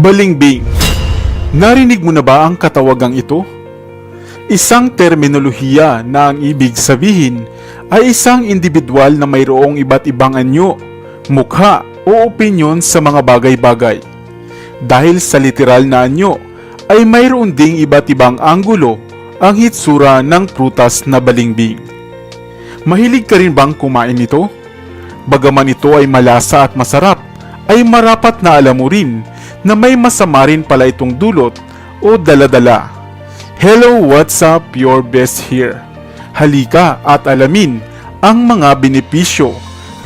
Balingbing. Narinig mo na ba ang katawagang ito? Isang terminolohiya na ang ibig sabihin ay isang individual na mayroong iba't ibang anyo, mukha o opinyon sa mga bagay-bagay. Dahil sa literal na anyo, ay mayroon ding iba't ibang anggulo ang hitsura ng prutas na balingbing. Mahilig ka rin bang kumain nito? Bagaman ito ay malasa at masarap, ay marapat na alam mo rin na may masama rin pala itong dulot o daladala. Hello, what's up? Your best here. Halika at alamin ang mga benepisyo,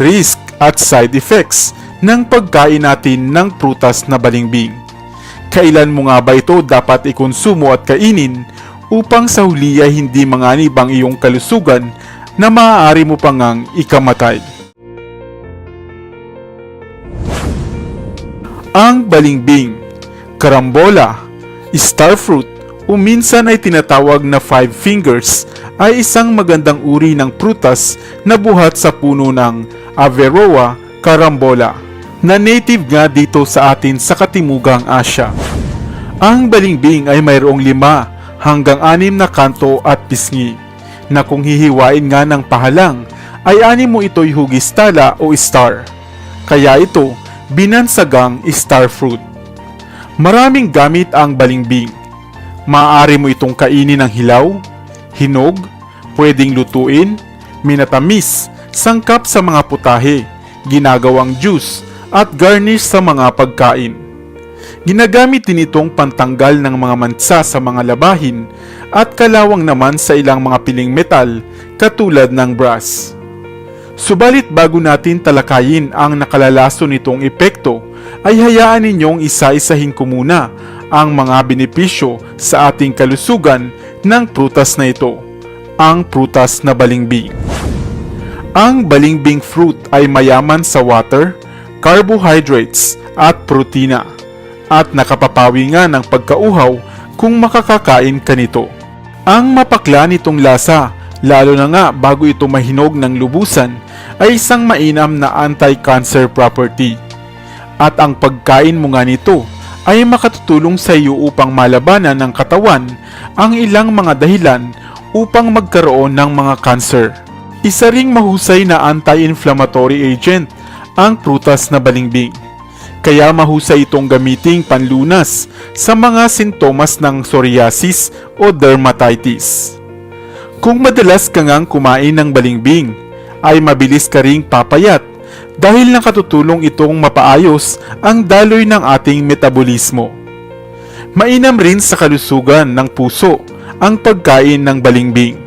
risk at side effects ng pagkain natin ng prutas na balingbing. Kailan mo nga ba ito dapat ikonsumo at kainin upang sa huli ay hindi manganib ang iyong kalusugan na maaari mo pang ngang ikamatay? Ang balingbing, karambola, starfruit o minsan ay tinatawag na five fingers ay isang magandang uri ng prutas na buhat sa puno ng Averrhoa carambola na native nga dito sa atin sa Katimugang Asya. Ang balingbing ay mayroong lima hanggang anim na kanto at pisngi na kung hihiwain nga ng pahalang ay anim mo ito'y hugis tala o star. Kaya ito binansagang star fruit. Maraming gamit ang balingbing. Maaari mo itong kainin ng hilaw, hinog, pwedeng lutuin, minatamis, sangkap sa mga putahe, ginagawang juice, at garnish sa mga pagkain. Ginagamit din itong pantanggal ng mga mansa sa mga labahin at kalawang naman sa ilang mga piling metal katulad ng brass. Subalit bago natin talakayin ang nakalalaso nitong epekto, ay hayaan ninyong isa-isahin ko muna ang mga benepisyo sa ating kalusugan ng prutas na ito, ang prutas na balingbing. Ang balingbing fruit ay mayaman sa water, carbohydrates at protina at nakapapawi nga ng pagkauhaw kung makakakain ka nito. Ang mapakla nitong lasa, lalo na nga bago ito mahinog ng lubusan, ay isang mainam na anti-cancer property. At ang pagkain mo nga nito ay makatutulong sa iyo upang malabanan ng katawan ang ilang mga dahilan upang magkaroon ng mga cancer. Isa ring mahusay na anti-inflammatory agent ang prutas na balingbing. Kaya mahusay itong gamiting panlunas sa mga sintomas ng psoriasis o dermatitis. Kung madalas ka ngang kumain ng balingbing, ay mabilis ka ring papayat dahil nakatutulong itong mapaayos ang daloy ng ating metabolismo. Mainam rin sa kalusugan ng puso ang pagkain ng balingbing.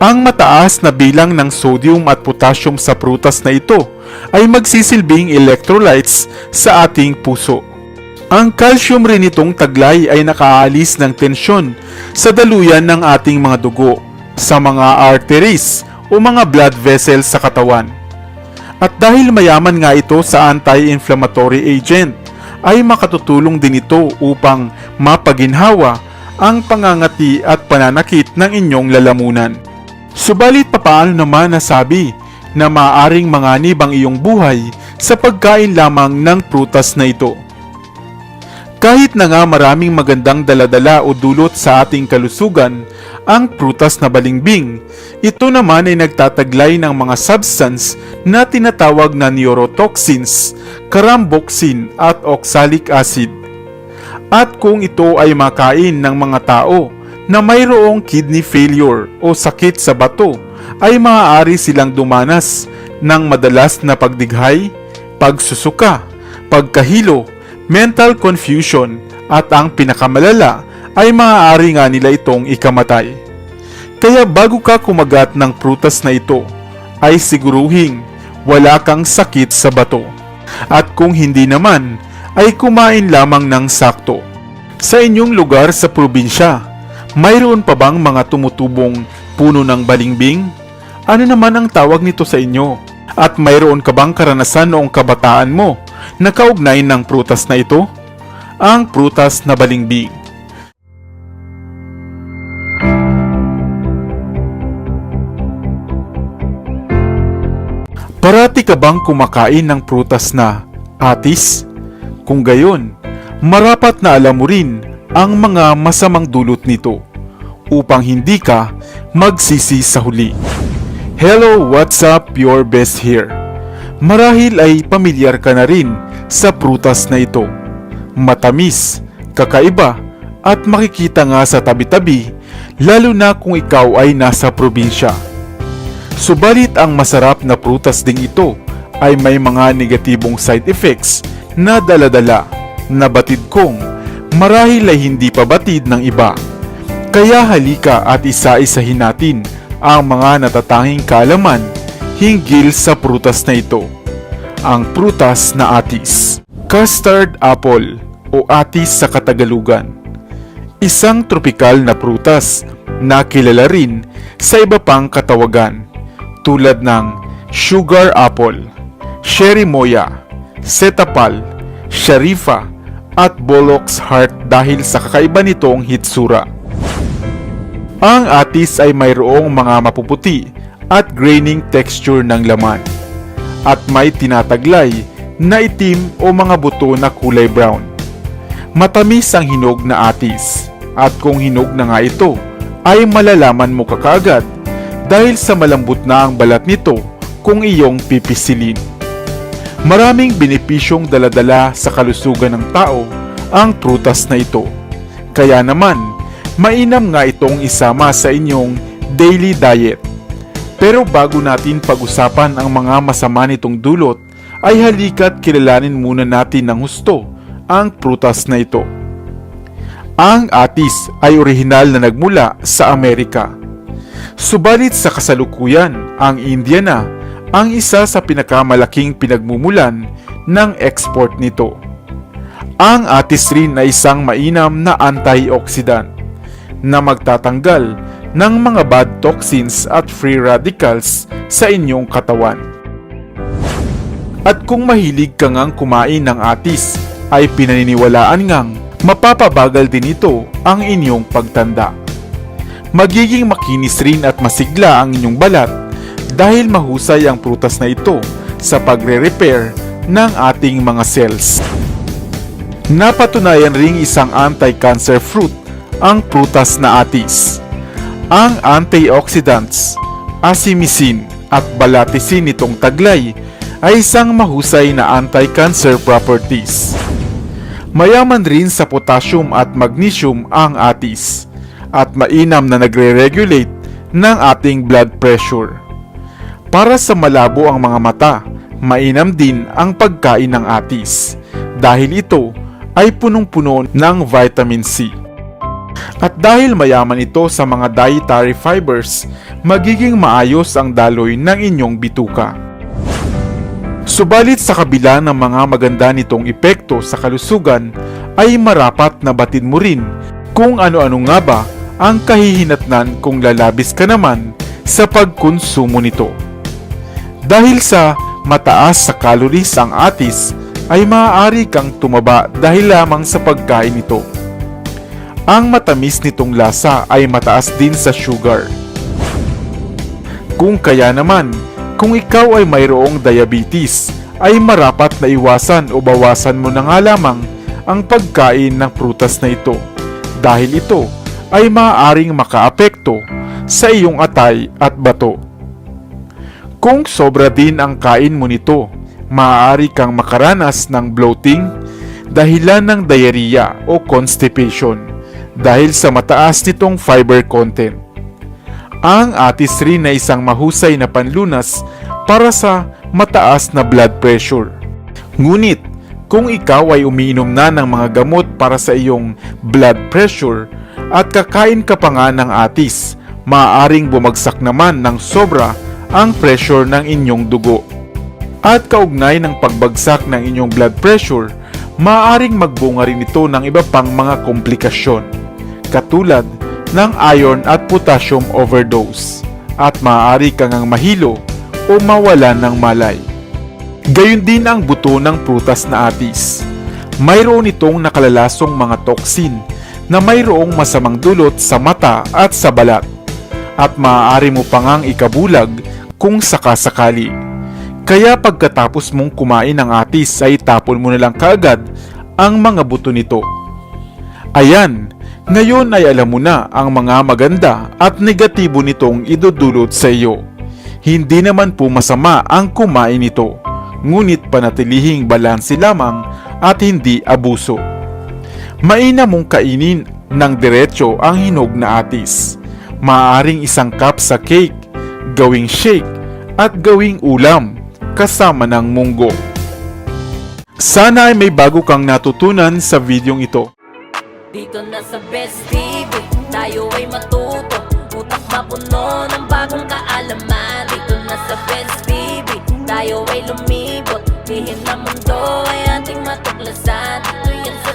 Ang mataas na bilang ng sodium at potassium sa prutas na ito ay magsisilbing electrolytes sa ating puso. Ang calcium rin itong taglay ay nakaalis ng tensyon sa daluyan ng ating mga dugo, sa mga arteries o mga blood vessels sa katawan. At dahil mayaman nga ito sa anti-inflammatory agent, ay makatutulong din ito upang mapaginhawa ang pangangati at pananakit ng inyong lalamunan. Subalit papaano naman nasabi na maaring manganib ang iyong buhay sa pagkain lamang ng prutas na ito? Kahit na nga maraming magandang daladala o dulot sa ating kalusugan, ang prutas na balingbing, ito naman ay nagtataglay ng mga substance na tinatawag na neurotoxins, karamboxin at oxalic acid. At kung ito ay makain ng mga tao na mayroong kidney failure o sakit sa bato, ay maaari silang dumanas ng madalas na pagdighay, pagsusuka, pagkahilo, mental confusion at ang pinakamalala ay maaari nga nila itong ikamatay. Kaya bago ka kumagat ng prutas na ito, ay siguruhing wala kang sakit sa bato. At kung hindi naman, ay kumain lamang ng sakto. Sa inyong lugar sa probinsya, mayroon pa bang mga tumutubong puno ng balingbing? Ano naman ang tawag nito sa inyo? At mayroon ka bang karanasan noong kabataan mo na kaugnay ng prutas na ito? Ang prutas na balingbing. Parati ka bang kumakain ng prutas na atis? Kung gayon, marapat na alam mo rin ang mga masamang dulot nito upang hindi ka magsisi sa huli. Hello, what's up? Your best here. Marahil ay pamilyar ka na rin sa prutas na ito. Matamis, kakaiba, at makikita nga sa tabi-tabi lalo na kung ikaw ay nasa probinsya. Subalit ang masarap na prutas ding ito ay may mga negatibong side effects na daladala na batid kong marahil ay hindi pa batid ng iba. Kaya halika at isa-isahin natin ang mga natatanging kaalaman hinggil sa prutas na ito. Ang prutas na atis. Custard apple o atis sa Katagalugan. Isang tropikal na prutas na kilala rin sa iba pang katawagan tulad ng sugar apple, cherry moya, setapal, sharifa, at bollock's heart dahil sa kakaiba nitong hitsura. Ang atis ay mayroong mga mapuputi at graining texture ng laman at may tinataglay na itim o mga buto na kulay brown. Matamis ang hinog na atis at kung hinog na nga ito ay malalaman mo kakaagad dahil sa malambot na ang balat nito kung iyong pipisilin. Maraming benepisyong daladala sa kalusugan ng tao ang prutas na ito. Kaya naman, mainam nga itong isama sa inyong daily diet. Pero bago natin pag-usapan ang mga masama nitong dulot, ay halika't kilalanin muna natin ng husto ang prutas na ito. Ang atis ay orihinal na nagmula sa Amerika. Subalit sa kasalukuyan, ang India na ang isa sa pinakamalaking pinagmumulan ng export nito. Ang atis rin ay isang mainam na antioxidant na magtatanggal ng mga bad toxins at free radicals sa inyong katawan. At kung mahilig ka ngang kumain ng atis, ay pinaniniwalaan ngang mapapabagal din ito ang inyong pagtanda. Magiging makinis rin at masigla ang inyong balat dahil mahusay ang prutas na ito sa pagre-repair ng ating mga cells. Napatunayan ring isang anti-cancer fruit ang prutas na atis. Ang antioxidants, asimicin at balatisin nitong taglay ay isang mahusay na anti-cancer properties. Mayaman rin sa potassium at magnesium ang atis at mainam na nagre-regulate ng ating blood pressure. Para sa malabo ang mga mata, mainam din ang pagkain ng atis dahil ito ay punong-puno ng vitamin C. At dahil mayaman ito sa mga dietary fibers, magiging maayos ang daloy ng inyong bituka. Subalit sa kabila ng mga maganda nitong epekto sa kalusugan, ay marapat na batid mo rin kung ano-ano nga ba ang kahihinatnan kung lalabis ka naman sa pagkonsumo nito. Dahil sa mataas sa calories ang atis, ay maaari kang tumaba dahil lamang sa pagkain nito. Ang matamis nitong lasa ay mataas din sa sugar. Kung kaya naman, kung ikaw ay mayroong diabetes, ay marapat na iwasan o bawasan mo na nga lamang ang pagkain ng prutas na ito dahil ito ay maaaring makaapekto sa iyong atay at bato. Kung sobra din ang kain mo nito, maaari kang makaranas ng bloating dahilan ng diarrhea o constipation dahil sa mataas nitong fiber content. Ang atis rin na isang mahusay na panlunas para sa mataas na blood pressure. Ngunit, kung ikaw ay umiinom na ng mga gamot para sa iyong blood pressure at kakain ka pa nga ng atis, maaaring bumagsak naman ng sobra ang pressure ng inyong dugo. At kaugnay ng pagbagsak ng inyong blood pressure, maaaring magbunga rin ito ng iba pang mga komplikasyon, katulad ng iron at potassium overdose at maaari kang ang mahilo o mawalan ng malay. Gayun din ang buto ng prutas na atis. Mayroon itong nakalalasong mga toxin na mayroong masamang dulot sa mata at sa balat at maaari mo pangang ikabulag kung sakasakali. Kaya pagkatapos mong kumain ng atis ay tapon mo na lang kaagad ang mga buto nito. Ayan, ngayon ay alam mo na ang mga maganda at negatibo nitong idudulot sa iyo. Hindi naman po masama ang kumain nito, ngunit panatilihing balanse lamang at hindi abuso. Maina mong kainin ng diretsyo ang hinog na atis. Maaring isang cup sa cake, gawing shake, at gawing ulam kasama ng munggo. Sana ay may bago kang natutunan sa videong ito. Dito na sa Best TV Tayo ay matuto. Utak mapuno ng bagong kaalaman. Dito na sa Best TV Tayo ay lumibot. Lihim ng mundo ay ating matuklasan. Dito yan sa